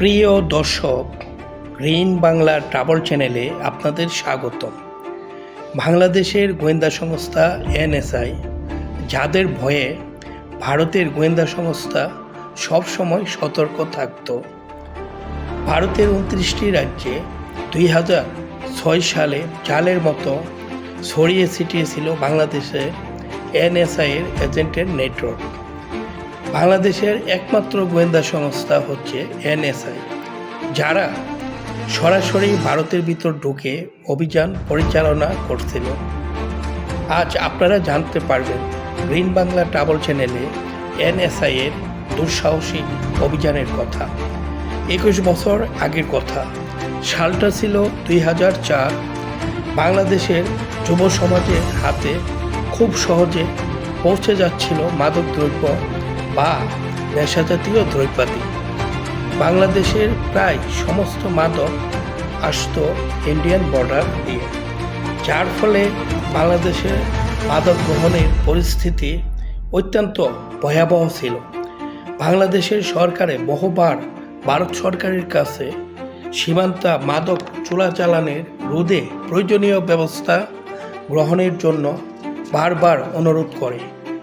প্রিয় দর্শক, green Bangla travel চ্যানেলে আপনাদের স্বাগতম। বাংলাদেশের গোয়েন্দা সংস্থা এনএসআই যাদের ভয়ে ভারতের গোয়েন্দা সংস্থা সবসময় সতর্ক থাকত। ভারতের উনত্রিশটি রাজ্যে দুই হাজার ছয় সালে চালের মতো ছড়িয়ে ছিটিয়েছিল বাংলাদেশের এনএসআইয়ের এজেন্টের নেটওয়ার্ক। বাংলাদেশের একমাত্র গোয়েন্দা সংস্থা হচ্ছে এনএসআই, যারা সরাসরি ভারতের ভিতর ঢুকে অভিযান পরিচালনা করছিল। আজ আপনারা জানতে পারবেন, গ্রিন বাংলা ট্রাভেল চ্যানেলে এনএসআই এর দুঃসাহসিক অভিযানের কথা। একুশ বছর আগের কথা। সালটা ছিল দুই হাজার চার। বাংলাদেশের যুব সমাজের হাতে খুব সহজে পৌঁছে যাচ্ছিল মাদক দ্রব্য বা নেশাজাতীয় দ্রব্যাদি। বাংলাদেশের প্রায় সমস্ত মাদক আসতো ইন্ডিয়ান বর্ডার দিয়ে, যার ফলে বাংলাদেশের মাদক গ্রহণের পরিস্থিতি অত্যন্ত ভয়াবহ ছিল। বাংলাদেশের সরকারে বহুবার ভারত সরকারের কাছে সীমান্তা মাদক চোরাচালানের রোধে প্রয়োজনীয় ব্যবস্থা গ্রহণের জন্য বারবার অনুরোধ করে।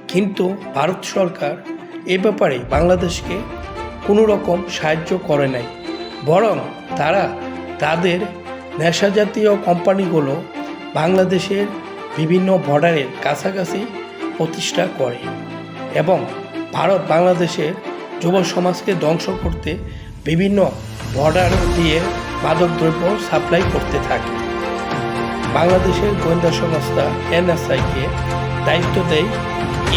কিন্তু ভারত সরকার এ ব্যাপারে বাংলাদেশকে কোনো রকম সাহায্য করে নাই। বরং তারা তাদের নেশাজাতীয় কোম্পানিগুলো বাংলাদেশের বিভিন্ন বর্ডারের কাছাকাছি প্রতিষ্ঠা করে এবং ভারত বাংলাদেশের যুব সমাজকে ধ্বংস করতে বিভিন্ন বর্ডার দিয়ে মাদকদ্রব্য সাপ্লাই করতে থাকে। বাংলাদেশের গোয়েন্দা সংস্থা এনএসআইকে দায়িত্ব দেয়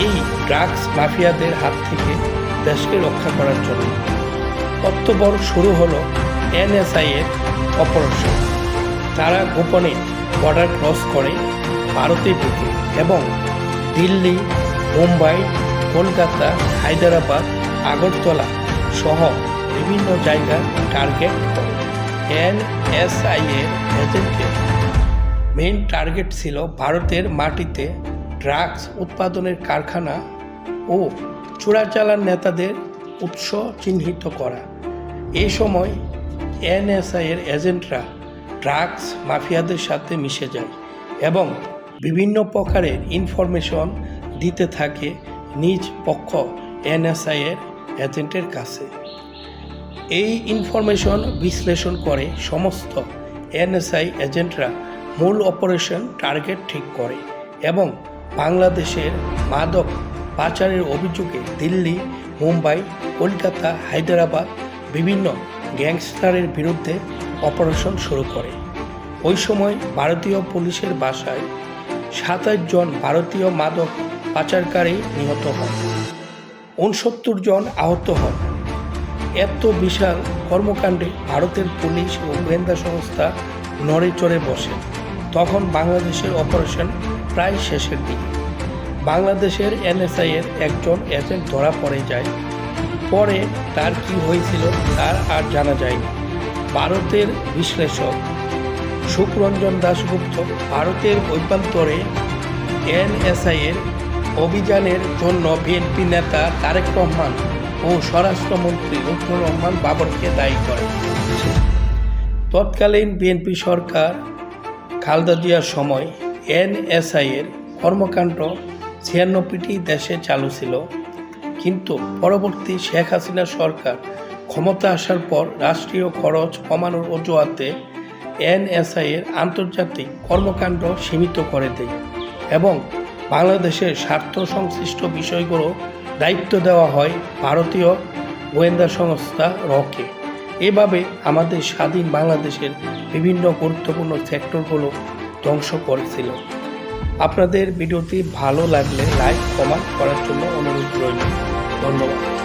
এই ড্রাগস মাফিয়াদের হাত থেকে দেশকে রক্ষা করার জন্য অক্টোবর শুরু হলো এনএসআই এর অপারেশন। তারা গোপনে বর্ডার ক্রস করে ভারতে ঢুকে এবং দিল্লি, মুম্বাই, কলকাতা, হায়দ্রাবাদ, আগরতলা সহ বিভিন্ন জায়গা টার্গেট করে। এনএসআই এর এজেন্টের মেইন টার্গেট ছিল ভারতের মাটিতে ড্রাগস উৎপাদনের কারখানা ও চোরাচালান নেতাদের উৎস চিহ্নিত করা। এ সময় এনএসআই এর এজেন্টরা ড্রাগস মাফিয়াদের সাথে মিশে যায় এবং বিভিন্ন প্রকারের ইনফরমেশন দিতে থাকে নিজ পক্ষ এনএসআই এর এজেন্টের কাছে। এই ইনফরমেশন বিশ্লেষণ করে সমস্ত এনএসআই এজেন্টরা মূল অপারেশন টার্গেট ঠিক করে এবং বাংলাদেশের মাদক পাচারের অভিযোগে দিল্লি, মুম্বাই, কলকাতা, হায়দ্রাবাদ বিভিন্ন গ্যাংস্টারের বিরুদ্ধে অপারেশন শুরু করে। ওই সময় ভারতীয় পুলিশের বাসায় সাতাশ জন ভারতীয় মাদক পাচারকারী নিহত হন। উনসত্তর জন আহত হন। এত বিশাল কর্মকাণ্ডে ভারতের পুলিশ ও গোয়েন্দা সংস্থা নড়ে চড়ে বসে। তখন বাংলাদেশের অপারেশন প্রায় শেষের দিকে। বাংলাদেশের এনএসআই এর একজন এজেন্ট ধরা পড়ে যায়। পরে তার কি হয়েছিল তার আর জানা যায়নি। ভারতের বিশ্লেষক সুখরঞ্জন দাশগুপ্ত ভারতের অভ্যন্তরে এনএসআই এর অভিযানের জন্য বিএনপি নেতা তারেক রহমান ও স্বরাষ্ট্রমন্ত্রী লুৎফুর রহমান বাবরকে দায়ী করে। তৎকালীন বিএনপি সরকার খালদা জিয়ার সময় এনএসআই এর কর্মকাণ্ড ছিয়ানব্বইটি দেশে চালু ছিল। কিন্তু পরবর্তী শেখ হাসিনা সরকার ক্ষমতা আসার পর রাষ্ট্রীয় খরচ কমানোর অজুহাতে এনএসআই এর আন্তর্জাতিক কর্মকাণ্ড সীমিত করে দেয় এবং বাংলাদেশের স্বার্থ সংশ্লিষ্ট বিষয়গুলো দায়িত্ব দেওয়া হয় ভারতীয় গোয়েন্দা সংস্থা রকে। এভাবে আমাদের স্বাধীন বাংলাদেশের বিভিন্ন গুরুত্বপূর্ণ সেক্টরগুলো ধ্বংস করেছিল। আপনাদের ভিডিওটি ভালো লাগলে লাইক কমেন্ট করার জন্য অনুরোধ রইল। ধন্যবাদ।